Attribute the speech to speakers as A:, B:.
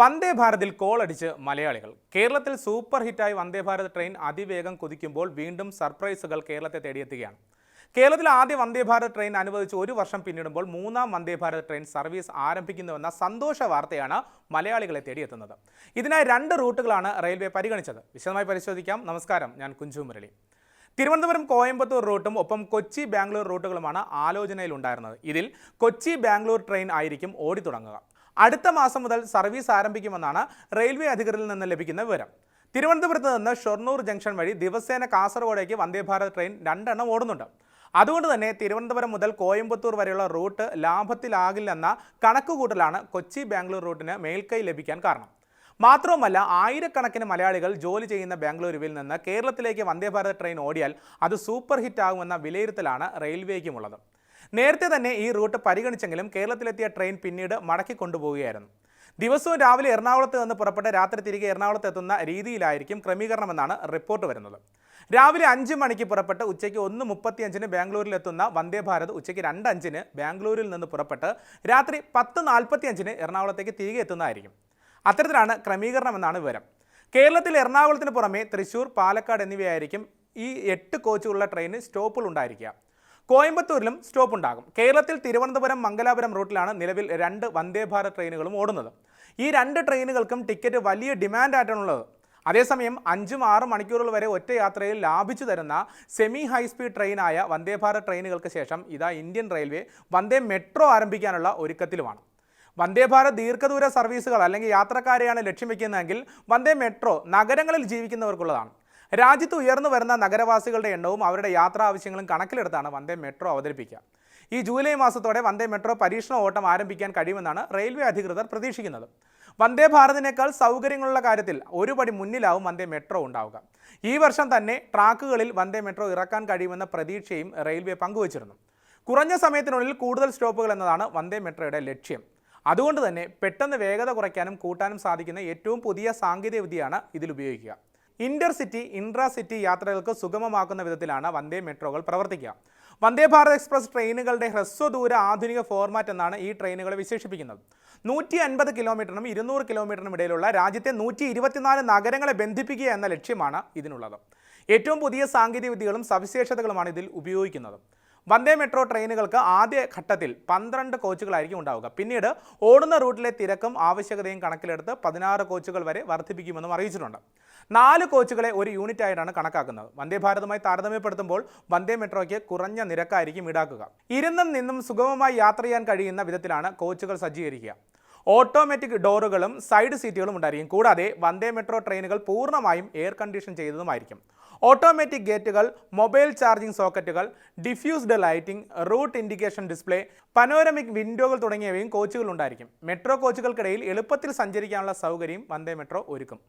A: വന്ദേ ഭാരതിൽ കോളടിച്ച് മലയാളികൾ. കേരളത്തിൽ സൂപ്പർ ഹിറ്റായി വന്ദേ ഭാരത് ട്രെയിൻ അതിവേഗം കുതിക്കുമ്പോൾ വീണ്ടും സർപ്രൈസുകൾ കേരളത്തെ തേടിയെത്തുകയാണ്. കേരളത്തിൽ ആദ്യ വന്ദേ ഭാരത് ട്രെയിൻ അനുവദിച്ച് ഒരു വർഷം പിന്നിടുമ്പോൾ മൂന്നാം വന്ദേ ഭാരത് ട്രെയിൻ സർവീസ് ആരംഭിക്കുന്നുവെന്ന സന്തോഷ വാർത്തയാണ് മലയാളികളെ തേടിയെത്തുന്നത്. ഇതിനായി രണ്ട് റൂട്ടുകളാണ് റെയിൽവേ പരിഗണിച്ചത്. വിശദമായി പരിശോധിക്കാം. നമസ്കാരം. ഞാൻ കുഞ്ചു മുരളി. തിരുവനന്തപുരം കോയമ്പത്തൂർ റൂട്ടും ഒപ്പം കൊച്ചി ബാംഗ്ലൂർ റൂട്ടുകളുമാണ് ആലോചനയിലുണ്ടായിരുന്നത്. ഇതിൽ കൊച്ചി ബാംഗ്ലൂർ ട്രെയിൻ ആയിരിക്കും ഓടിത്തുടങ്ങുക. അടുത്ത മാസം മുതൽ സർവീസ് ആരംഭിക്കുമെന്നാണ് റെയിൽവേ അധികൃതരിൽ നിന്ന് ലഭിക്കുന്ന വിവരം. തിരുവനന്തപുരത്ത് നിന്ന് ഷൊർണൂർ ജംഗ്ഷൻ വഴി ദിവസേന കാസർഗോഡേക്ക് വന്ദേ ഭാരത് ട്രെയിൻ രണ്ടെണ്ണം ഓടുന്നുണ്ട്. അതുകൊണ്ട് തന്നെ തിരുവനന്തപുരം മുതൽ കോയമ്പത്തൂർ വരെയുള്ള റൂട്ട് ലാഭത്തിലാകില്ലെന്ന കണക്കുകൂട്ടലാണ് കൊച്ചി ബാംഗ്ലൂർ റൂട്ടിന് മേൽക്കൈ ലഭിക്കാൻ കാരണം. മാത്രവുമല്ല ആയിരക്കണക്കിന് മലയാളികൾ ജോലി ചെയ്യുന്ന ബാംഗ്ലൂരുവിൽ നിന്ന് കേരളത്തിലേക്ക് വന്ദേ ഭാരത് ട്രെയിൻ ഓടിയാൽ അത് സൂപ്പർ ഹിറ്റ് ആകുമെന്ന വിലയിരുത്തലാണ് റെയിൽവേക്കുമുള്ളത്. നേരത്തെ തന്നെ ഈ റൂട്ട് പരിഗണിച്ചെങ്കിലും കേരളത്തിലെത്തിയ ട്രെയിൻ പിന്നീട് മടക്കി കൊണ്ടുപോവുകയായിരുന്നു. ദിവസവും രാവിലെ എറണാകുളത്ത് നിന്ന് പുറപ്പെട്ട് രാത്രി തിരികെ എറണാകുളത്ത് എത്തുന്ന രീതിയിലായിരിക്കും ക്രമീകരണമെന്നാണ് റിപ്പോർട്ട് വരുന്നത്. രാവിലെ അഞ്ച് മണിക്ക് പുറപ്പെട്ട് ഉച്ചയ്ക്ക് ഒന്ന് മുപ്പത്തിയഞ്ചിന് ബാംഗ്ലൂരിൽ എത്തുന്ന വന്ദേ ഭാരത് ഉച്ചയ്ക്ക് രണ്ട് അഞ്ചിന് ബാംഗ്ലൂരിൽ നിന്ന് പുറപ്പെട്ട് രാത്രി പത്ത് നാൽപ്പത്തിയഞ്ചിന് എറണാകുളത്തേക്ക് തിരികെ എത്തുന്നതായിരിക്കും. അത്തരത്തിലാണ് ക്രമീകരണമെന്നാണ് വിവരം. കേരളത്തിൽ എറണാകുളത്തിന് പുറമെ തൃശൂർ പാലക്കാട് എന്നിവയായിരിക്കും ഈ എട്ട് കോച്ചുകളുള്ള ട്രെയിനിന് സ്റ്റോപ്പുകൾ ഉണ്ടായിരിക്കുക. കോയമ്പത്തൂരിലും സ്റ്റോപ്പ് ഉണ്ടാകും. കേരളത്തിൽ തിരുവനന്തപുരം മംഗലാപുരം റൂട്ടിലാണ് നിലവിൽ രണ്ട് വന്ദേ ഭാരത് ട്രെയിനുകളും ഓടുന്നത്. ഈ രണ്ട് ട്രെയിനുകൾക്കും ടിക്കറ്റ് വലിയ ഡിമാൻഡായിട്ടാണുള്ളത്. അതേസമയം അഞ്ചും ആറും മണിക്കൂറുകൾ വരെ ഒറ്റ യാത്രയിൽ ലാഭിച്ചു തരുന്ന സെമി ഹൈസ്പീഡ് ട്രെയിനായ വന്ദേ ഭാരത് ട്രെയിനുകൾക്ക് ശേഷം ഇതാ ഇന്ത്യൻ റെയിൽവേ വന്ദേ മെട്രോ ആരംഭിക്കാനുള്ള ഒരുക്കത്തിലുമാണ്. വന്ദേ ഭാരത് ദീർഘദൂര സർവീസുകൾ അല്ലെങ്കിൽ യാത്രക്കാരെയാണ് ലക്ഷ്യം വെക്കുന്നതെങ്കിൽ വന്ദേ മെട്രോ നഗരങ്ങളിൽ ജീവിക്കുന്നവർക്കുള്ളതാണ്. രാജ്യത്ത് ഉയർന്നു വരുന്ന നഗരവാസികളുടെ എണ്ണവും അവരുടെ യാത്രാ ആവശ്യങ്ങളും കണക്കിലെടുത്താണ് വന്ദേ മെട്രോ അവതരിപ്പിക്കുക. ഈ ജൂലൈ മാസത്തോടെ വന്ദേ മെട്രോ പരീക്ഷണ ഓട്ടം ആരംഭിക്കാൻ കഴിയുമെന്നാണ് റെയിൽവേ അധികൃതർ പ്രതീക്ഷിക്കുന്നത്. വന്ദേ ഭാരതിനേക്കാൾ സൗകര്യങ്ങളുള്ള കാര്യത്തിൽ ഒരു പടി മുന്നിലാവും വന്ദേ മെട്രോ ഉണ്ടാവുക. ഈ വർഷം തന്നെ ട്രാക്കുകളിൽ വന്ദേ മെട്രോ ഇറക്കാൻ കഴിയുമെന്ന പ്രതീക്ഷയും റെയിൽവേ പങ്കുവച്ചിരുന്നു. കുറഞ്ഞ സമയത്തിനുള്ളിൽ കൂടുതൽ സ്റ്റോപ്പുകൾ എന്നതാണ് വന്ദേ മെട്രോയുടെ ലക്ഷ്യം. അതുകൊണ്ട് തന്നെ പെട്ടെന്ന് വേഗത കുറയ്ക്കാനും കൂട്ടാനും സാധിക്കുന്ന ഏറ്റവും പുതിയ സാങ്കേതികവിദ്യയാണ് ഇതിൽ ഉപയോഗിക്കുക. ഇന്റർസിറ്റി ഇൻട്രാസിറ്റി യാത്രകൾക്ക് സുഗമമാക്കുന്ന വിധത്തിലാണ് വന്ദേ മെട്രോകൾ പ്രവർത്തിക്കുക. വന്ദേ ഭാരത് എക്സ്പ്രസ് ട്രെയിനുകളുടെ ഹ്രസ്വദൂര ആധുനിക ഫോർമാറ്റ് എന്നാണ് ഈ ട്രെയിനുകളെ വിശേഷിപ്പിക്കുന്നത്. നൂറ്റി അൻപത് കിലോമീറ്ററിനും ഇരുന്നൂറ് കിലോമീറ്ററിനും ഇടയിലുള്ള രാജ്യത്തെ നൂറ്റി ഇരുപത്തിനാല് നഗരങ്ങളെ ബന്ധിപ്പിക്കുക എന്ന ലക്ഷ്യമാണ് ഇതിനുള്ളത്. ഏറ്റവും പുതിയ സാങ്കേതികവിദ്യകളും സവിശേഷതകളുമാണ് ഇതിൽ ഉപയോഗിക്കുന്നത്. വന്ദേ മെട്രോ ട്രെയിനുകൾക്ക് ആദ്യ ഘട്ടത്തിൽ പന്ത്രണ്ട് കോച്ചുകളായിരിക്കും ഉണ്ടാവുക. പിന്നീട് ഓടുന്ന റൂട്ടിലെ തിരക്കും ആവശ്യകതയും കണക്കിലെടുത്ത് പതിനാറ് കോച്ചുകൾ വരെ വർദ്ധിപ്പിക്കുമെന്നും അറിയിച്ചിട്ടുണ്ട്. നാല് കോച്ചുകളെ ഒരു യൂണിറ്റ് ആയിട്ടാണ് കണക്കാക്കുന്നത്. വന്ദേ ഭാരതുമായി താരതമ്യപ്പെടുത്തുമ്പോൾ വന്ദേ മെട്രോയ്ക്ക് കുറഞ്ഞ നിരക്കായിരിക്കും ഈടാക്കുക. ഇരുന്നും നിന്നും സുഗമമായി യാത്ര ചെയ്യാൻ കഴിയുന്ന വിധത്തിലാണ് കോച്ചുകൾ സജ്ജീകരിക്കുക. ഓട്ടോമാറ്റിക് ഡോറുകളും സൈഡ് സീറ്റുകളും ഉണ്ടായിരിക്കും. കൂടാതെ വന്ദേ മെട്രോ ട്രെയിനുകൾ പൂർണമായും എയർ കണ്ടീഷൻ ചെയ്തതുമായിരിക്കും. ഓട്ടോമാറ്റിക് ഗേറ്റുകൾ mobile charging സോക്കറ്റുകൾ diffused lighting route indication display panoramic വിൻഡോകൾ തുടങ്ങിയവയും കോച്ചുകളുണ്ടായിരിക്കും. മെട്രോ കോച്ചുകൾക്കിടയിൽ എളുപ്പത്തിൽ സഞ്ചരിക്കാനുള്ള സൗകര്യം വന്ദേ മെട്രോ ഒരുക്കും.